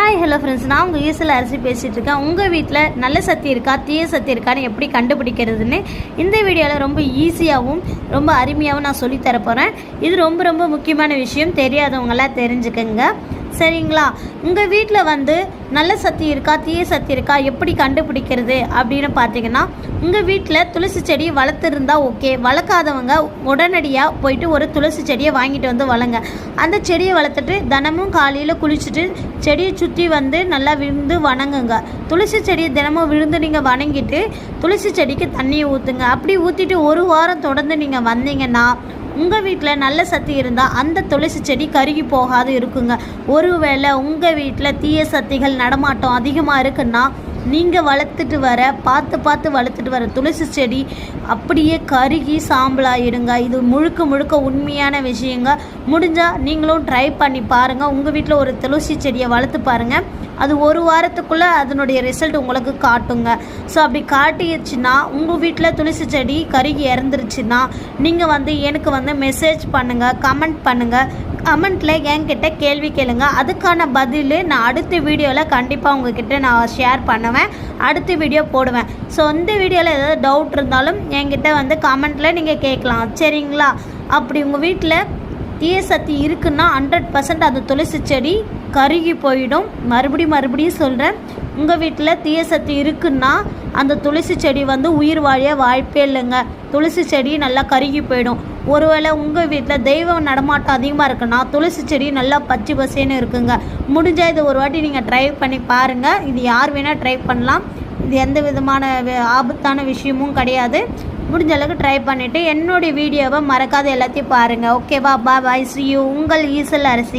Hi hello friends நான் உங்கள் ஈசல் அரிசி பேசிகிட்டு இருக்கேன். உங்கள் வீட்டில் நல்ல சக்தி இருக்கா தீய சக்தி இருக்கான்னு எப்படி கண்டுபிடிக்கிறதுன்னு இந்த வீடியோவில் ரொம்ப ஈஸியாகவும் ரொம்ப அருமையாகவும் நான் சொல்லித்தர போகிறேன் இது ரொம்ப ரொம்ப முக்கியமான விஷயம். தெரியாதவங்களாம் தெரிஞ்சுக்கங்க. சரிங்களா? உங்கள் வீட்டில் வந்து நல்ல சக்தி இருக்கா தீய சக்தி இருக்கா எப்படி கண்டுபிடிக்கிறது அப்படின்னு பார்த்தீங்கன்னா உங்கள் வீட்டில் துளசி செடி வளர்த்துருந்தா ஓகே வளர்க்காதவங்க உடனடியாக போயிட்டு ஒரு துளசி செடியை வாங்கிட்டு வந்து வளங்க அந்த செடியை வளர்த்துட்டு தினமும் காலையில் குளிச்சுட்டு செடியை சுற்றி வந்து நல்லா விழுந்து வணங்குங்க. துளசி செடியை தினமும் விழுந்து நீங்கள் வணங்கிட்டு துளசி செடிக்கு தண்ணியை ஊற்றுங்க அப்படி ஊற்றிட்டு ஒரு வாரம் தொடர்ந்து நீங்கள் வந்தீங்கன்னா உங்கள் வீட்டில் நல்ல சக்தி இருந்தால் அந்த துளசி செடி கருகி போகாது இருக்குங்க. ஒருவேளை உங்கள் வீட்டில் தீய சக்திகள் நடமாட்டம் அதிகமாக இருக்குன்னா நீங்கள் வளர்த்துட்டு வர பார்த்து பார்த்து வளர்த்துட்டு வர துளசி செடி அப்படியே கருகி சாம்பலாயிடுங்க இது முழுக்க முழுக்க உண்மையான விஷயங்க. முடிஞ்சால் நீங்களும் ட்ரை பண்ணி பாருங்கள் உங்கள் வீட்டில் ஒரு துளசி செடியை வளர்த்து பாருங்கள் அது ஒரு வாரத்துக்குள்ளே அதனுடைய ரிசல்ட் உங்களுக்கு காட்டுங்க. ஸோ அப்படி காட்டிடுச்சுன்னா உங்கள் வீட்டில் துளசி செடி கருகி இறந்துருச்சுன்னா நீங்கள் வந்து எனக்கு வந்து மெசேஜ் பண்ணுங்கள் கமெண்ட் பண்ணுங்கள் கமெண்ட்டில் என்கிட்ட கேள்வி கேளுங்க. அதுக்கான பதில் நான் அடுத்த வீடியோவில் கண்டிப்பாக உங்ககிட்ட நான் ஷேர் பண்ணுவேன். அடுத்த வீடியோ போடுவேன். ஸோ இந்த வீடியோவில் ஏதாவது டவுட் இருந்தாலும் என்கிட்ட வந்து கமெண்ட்டில் நீங்கள் கேட்கலாம் சரிங்களா? அப்படி உங்கள் வீட்டில் தீய சக்தி இருக்குன்னா ஹண்ட்ரட் பர்சன்ட் அந்த துளசி செடி கருகி போயிடும். மறுபடியும் மறுபடியும் சொல்கிறேன் உங்கள் வீட்டில் தீய சக்தி இருக்குன்னா அந்த துளசி செடி வந்து உயிர் வாழ வாய்ப்பே இல்லைங்க. துளசி செடி நல்லா கருகி போயிடும். ஒருவேளை உங்கள் வீட்டில் தெய்வம் நடமாட்டம் அதிகமாக இருக்குன்னா துளசி செடி நல்லா பச்சை பசேன்னு இருக்குங்க. முடிஞ்சால் இது ஒரு வாட்டி நீங்கள் ட்ரை பண்ணி பாருங்கள் இது யார் வேணால் ட்ரை பண்ணலாம். இது எந்த விதமான ஆபத்தான விஷயமும் கிடையாது. முடிஞ்ச அளவுக்கு ட்ரை பண்ணிவிட்டு என்னுடைய வீடியோவை மறக்காத எல்லாத்தையும் பாருங்கள் ஓகேவா பா பாய் ஸ்ரீ உங்கள் ஈசல் அரிசி.